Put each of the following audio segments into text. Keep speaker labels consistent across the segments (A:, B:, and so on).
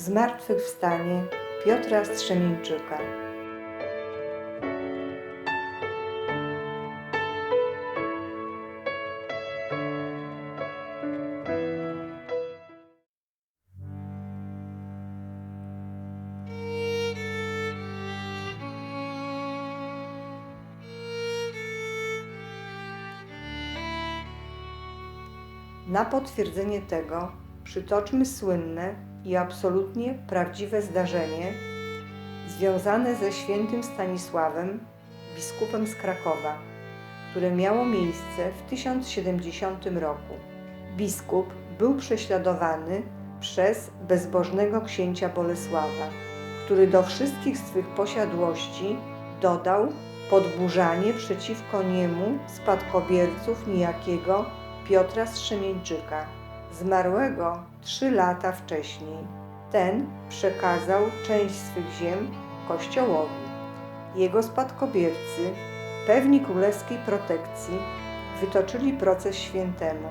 A: Zmartwychwstanie Piotra Strzemieńczyka. Na potwierdzenie tego przytoczmy słynne i absolutnie prawdziwe zdarzenie związane ze świętym Stanisławem, biskupem z Krakowa, które miało miejsce w 1070 roku. Biskup był prześladowany przez bezbożnego księcia Bolesława, który do wszystkich swych posiadłości dodał podburzanie przeciwko niemu spadkobierców niejakiego Piotra Strzemieńczyka, zmarłego trzy lata wcześniej. Ten przekazał część swych ziem Kościołowi. Jego spadkobiercy, pewni królewskiej protekcji, wytoczyli proces świętemu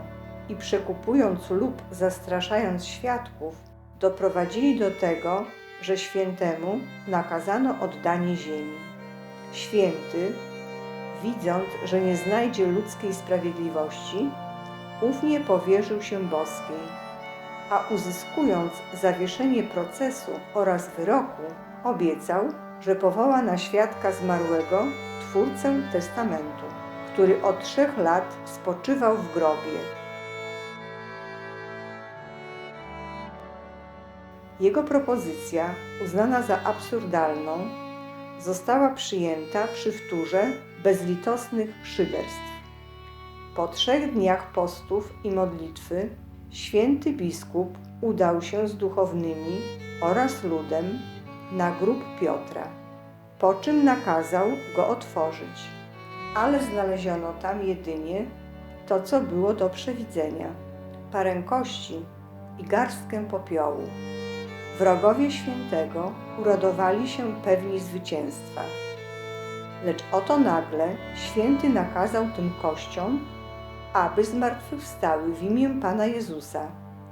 A: i przekupując lub zastraszając świadków, doprowadzili do tego, że świętemu nakazano oddanie ziemi. Święty, widząc, że nie znajdzie ludzkiej sprawiedliwości, ównie powierzył się boskiej, a uzyskując zawieszenie procesu oraz wyroku, obiecał, że powoła na świadka zmarłego twórcę testamentu, który od trzech lat spoczywał w grobie. Jego propozycja, uznana za absurdalną, została przyjęta przy wtórze bezlitosnych szyderstw. Po trzech dniach postów i modlitwy święty biskup udał się z duchownymi oraz ludem na grób Piotra, po czym nakazał go otworzyć, ale znaleziono tam jedynie to, co było do przewidzenia parę kości i garstkę popiołu. Wrogowie świętego uradowali się pewni zwycięstwa. Lecz oto nagle święty nakazał tym kościom aby zmartwychwstały w imię Pana Jezusa,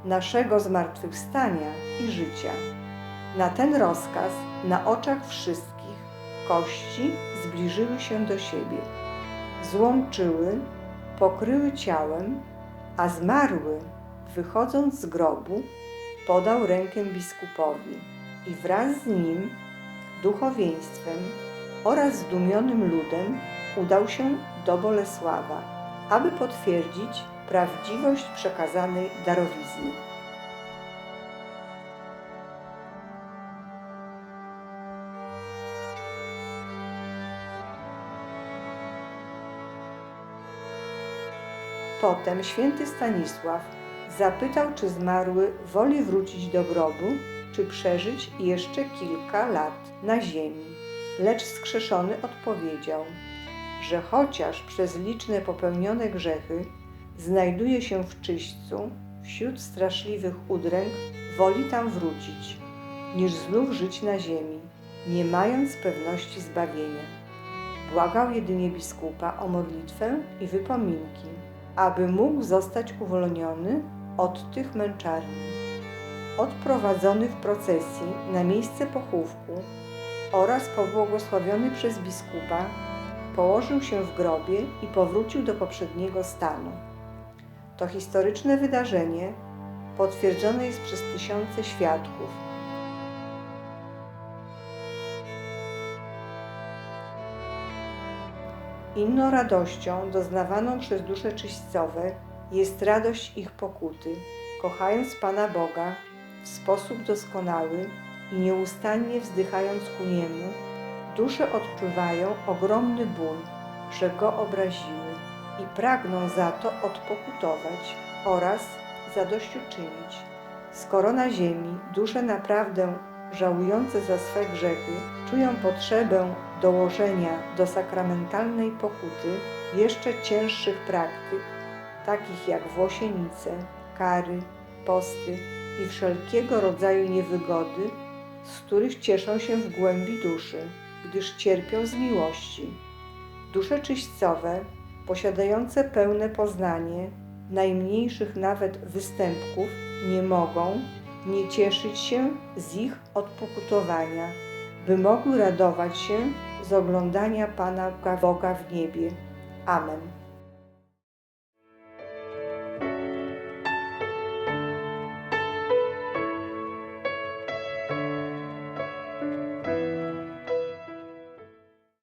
A: naszego zmartwychwstania i życia. Na ten rozkaz na oczach wszystkich kości zbliżyły się do siebie, złączyły, pokryły ciałem, a zmarły, wychodząc z grobu, podał rękę biskupowi i wraz z nim, duchowieństwem oraz zdumionym ludem udał się do Bolesława aby potwierdzić prawdziwość przekazanej darowizny. Potem święty Stanisław zapytał, czy zmarły woli wrócić do grobu, czy przeżyć jeszcze kilka lat na ziemi. Lecz skrzeszony odpowiedział – że chociaż przez liczne popełnione grzechy znajduje się w czyśćcu, wśród straszliwych udręk, woli tam wrócić, niż znów żyć na ziemi, nie mając pewności zbawienia. Błagał jedynie biskupa o modlitwę i wypominki, aby mógł zostać uwolniony od tych męczarni. Odprowadzony w procesji na miejsce pochówku oraz pobłogosławiony przez biskupa, położył się w grobie i powrócił do poprzedniego stanu. To historyczne wydarzenie potwierdzone jest przez tysiące świadków. Inną radością doznawaną przez dusze czyśćcowe jest radość ich pokuty, kochając Pana Boga w sposób doskonały i nieustannie wzdychając ku Niemu, dusze odczuwają ogromny ból, że go obraziły i pragną za to odpokutować oraz zadośćuczynić. Skoro na ziemi dusze naprawdę żałujące za swe grzechy czują potrzebę dołożenia do sakramentalnej pokuty jeszcze cięższych praktyk, takich jak włosienice, kary, posty i wszelkiego rodzaju niewygody, z których cieszą się w głębi duszy gdyż cierpią z miłości. Dusze czyśćcowe, posiadające pełne poznanie, najmniejszych nawet występków, nie mogą, nie cieszyć się z ich odpokutowania, by mogły radować się z oglądania Pana Boga w niebie. Amen.